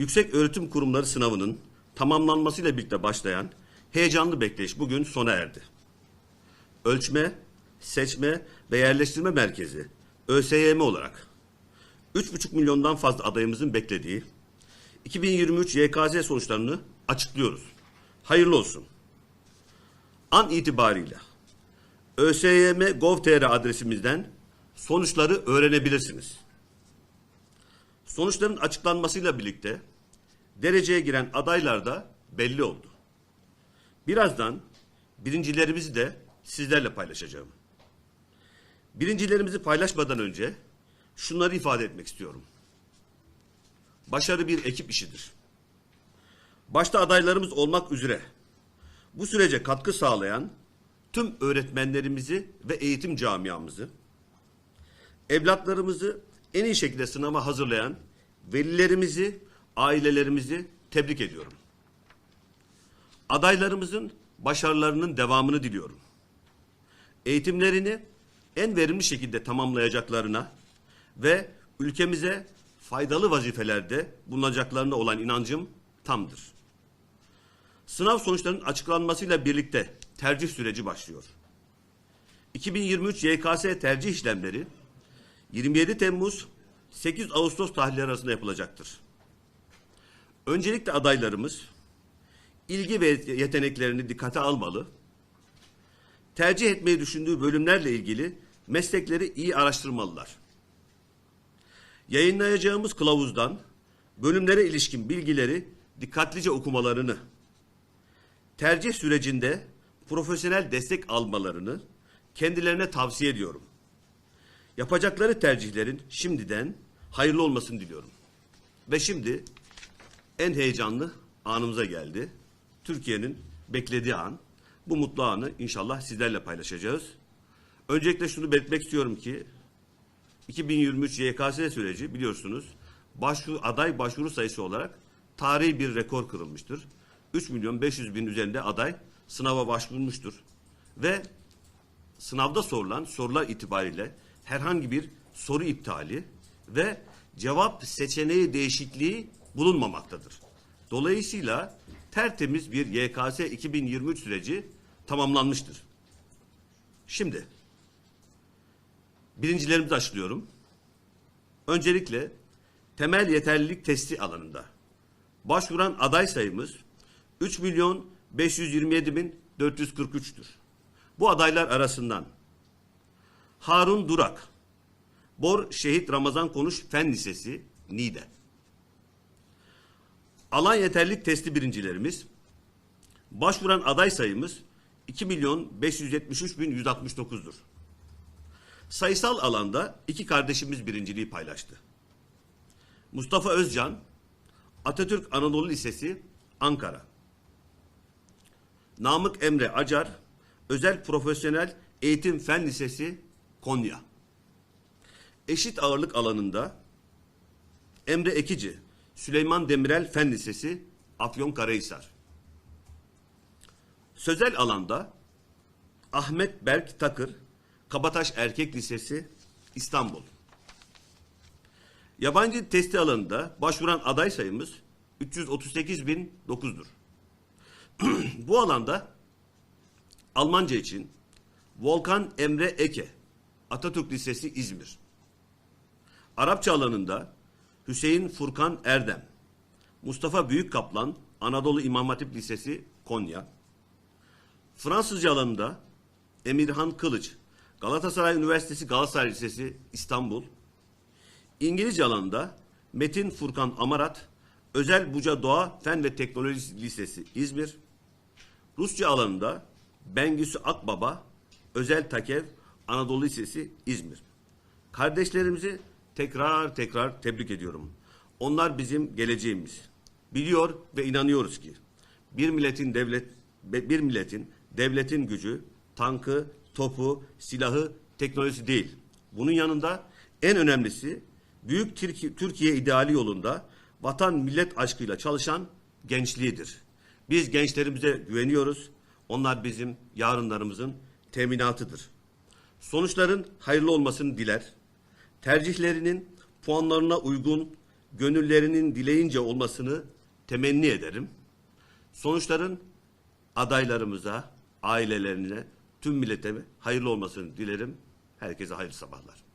Yüksek Öğretim Kurumları sınavının tamamlanmasıyla birlikte başlayan heyecanlı bekleyiş bugün sona erdi. Ölçme, Seçme ve Yerleştirme Merkezi ÖSYM olarak 3,5 milyondan fazla adayımızın beklediği 2023 YKS sonuçlarını açıklıyoruz. Hayırlı olsun. An itibariyle ÖSYM.gov.tr adresimizden sonuçları öğrenebilirsiniz. Sonuçların açıklanmasıyla birlikte dereceye giren adaylar da belli oldu. Birazdan birincilerimizi de sizlerle paylaşacağım. Birincilerimizi paylaşmadan önce şunları ifade etmek istiyorum. Başarı bir ekip işidir. Başta adaylarımız olmak üzere bu sürece katkı sağlayan tüm öğretmenlerimizi ve eğitim camiamızı, evlatlarımızı en iyi şekilde sınava hazırlayan velilerimizi, ailelerimizi tebrik ediyorum. Adaylarımızın başarılarının devamını diliyorum. Eğitimlerini en verimli şekilde tamamlayacaklarına ve ülkemize faydalı vazifelerde bulunacaklarına olan inancım tamdır. Sınav sonuçlarının açıklanmasıyla birlikte tercih süreci başlıyor. 2023 YKS tercih işlemleri 27 Temmuz 8 Ağustos tarihleri arasında yapılacaktır. Öncelikle adaylarımız ilgi ve yeteneklerini dikkate almalı, tercih etmeyi düşündüğü bölümlerle ilgili meslekleri iyi araştırmalılar. Yayınlayacağımız kılavuzdan bölümlere ilişkin bilgileri dikkatlice okumalarını, tercih sürecinde profesyonel destek almalarını kendilerine tavsiye ediyorum. Yapacakları tercihlerin şimdiden hayırlı olmasını diliyorum. Ve şimdi en heyecanlı anımıza geldi. Türkiye'nin beklediği an. Bu mutlu anı inşallah sizlerle paylaşacağız. Öncelikle şunu belirtmek istiyorum ki 2023 YKS süreci biliyorsunuz başvuru, aday başvuru sayısı olarak tarihi bir rekor kırılmıştır. 3 milyon 500 bin üzerinde aday sınava başvurmuştur. Ve sınavda sorulan sorular itibariyle herhangi bir soru iptali ve cevap seçeneği değişikliği bulunmamaktadır. Dolayısıyla tertemiz bir YKS 2023 süreci tamamlanmıştır. Şimdi birincilerimizi açıklıyorum. Öncelikle temel yeterlilik testi alanında başvuran aday sayımız 3 milyon 527 bin 443'tür. Bu adaylar arasından Harun Durak, Bor Şehit Ramazan Konuş Fen Lisesi, Niğde. Alan yeterlilik testi birincilerimiz, başvuran aday sayımız 2 milyon 573 bin 169'dur. Sayısal alanda iki kardeşimiz birinciliği paylaştı. Mustafa Özcan, Atatürk Anadolu Lisesi, Ankara. Namık Emre Acar, Özel Profesyonel Eğitim Fen Lisesi, Konya. Eşit ağırlık alanında Emre Ekici, Süleyman Demirel Fen Lisesi, Afyonkarahisar. Sözel alanda Ahmet Berk Takır, Kabataş Erkek Lisesi, İstanbul. Yabancı testi alanında başvuran aday sayımız 338.009'dur. Bu alanda Almanca için Volkan Emre Eke, Atatürk Lisesi İzmir. Arapça alanında Hüseyin Furkan Erdem, Mustafa Büyükkaplan, Anadolu İmam Hatip Lisesi Konya. Fransızca alanında Emirhan Kılıç, Galatasaray Üniversitesi Galatasaray Lisesi İstanbul. İngilizce alanında Metin Furkan Amarat, Özel Buca Doğa Fen ve Teknoloji Lisesi İzmir. Rusça alanında Bengüsü Akbaba, Özel Takev Anadolu Lisesi İzmir. Kardeşlerimizi tekrar tekrar tebrik ediyorum. Onlar bizim geleceğimiz. Biliyor ve inanıyoruz ki bir milletin devlet bir milletin devletin gücü tankı, topu, silahı, teknolojisi değil. Bunun yanında en önemlisi büyük Türkiye, ideali yolunda vatan millet aşkıyla çalışan gençliğidir. Biz gençlerimize güveniyoruz. Onlar bizim yarınlarımızın teminatıdır. Sonuçların hayırlı olmasını diler. Tercihlerinin puanlarına uygun gönüllerinin dileyince olmasını temenni ederim. Sonuçların adaylarımıza, ailelerine, tüm millete hayırlı olmasını dilerim. Herkese hayırlı sabahlar.